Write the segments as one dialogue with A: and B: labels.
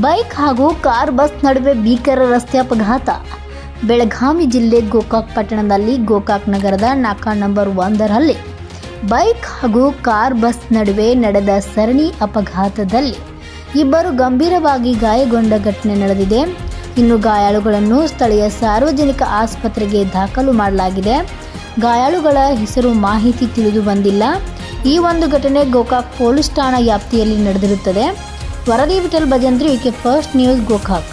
A: Bike ಹಾಗೂ car bus ನಡುವೆ ಭೀಕರ ರಸ್ತೆ ಅಪಘಾತ. ಬೆಳಗಾವಿ ಜಿಲ್ಲೆ ಗೋಕಾಕ್ ಪಟ್ಟಣದಲ್ಲಿ ಗೋಕಾಕ್ ನಗರದ ನಾಕಾ ನಂಬರ್ ಒಂದರಲ್ಲಿ ಬೈಕ್ ಹಾಗೂ ಕಾರ್ ಬಸ್ ನಡುವೆ ನಡೆದ ಸರಣಿ ಅಪಘಾತದಲ್ಲಿ ಇಬ್ಬರು ಗಂಭೀರವಾಗಿ ಗಾಯಗೊಂಡ ಘಟನೆ ನಡೆದಿದೆ. ಇನ್ನು ಗಾಯಾಳುಗಳನ್ನು ಸ್ಥಳೀಯ ಸಾರ್ವಜನಿಕ ಆಸ್ಪತ್ರೆಗೆ ದಾಖಲು ಮಾಡಲಾಗಿದೆ. ಗಾಯಾಳುಗಳ ಹೆಸರು ಮಾಹಿತಿ ತಿಳಿದು ಬಂದಿಲ್ಲ. ಈ ಒಂದು ಘಟನೆ ಗೋಕಾಕ್ ಪೊಲೀಸ್ ಠಾಣಾ ವ್ಯಾಪ್ತಿಯಲ್ಲಿ ನಡೆದಿರುತ್ತದೆ. ವರದಿ Vittal Bhajantri UK first news Gokak.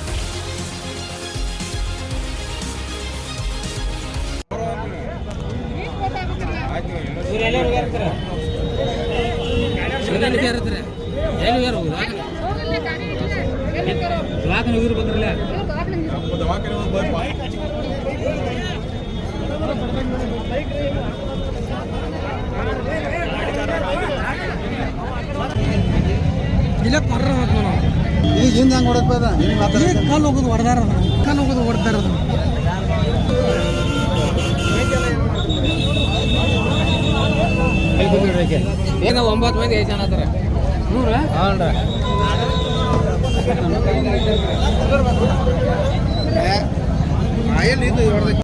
B: ಇಲ್ಲ ನಾವು.
C: ಈಗ ಹಿಂದೆ ಹೆಂಗೆ ಬೇಡ ಹಿಂಗೆ ಮಾತಾಡ್ತಾರೆ
B: ಕಾಲು ಹೋಗೋದು ಹೊಡೆದಾರ ಕಾಲು ಹೋಗೋದು ಹೊಡೆದಾರ ಏನೋ ಒಂಬತ್ತು ಮಂದಿ ಐದು ಜನ ಅದಾರ. ನೂರ? ಹಾಂ
C: ಏನು ಇದು ಹೊಡೆದ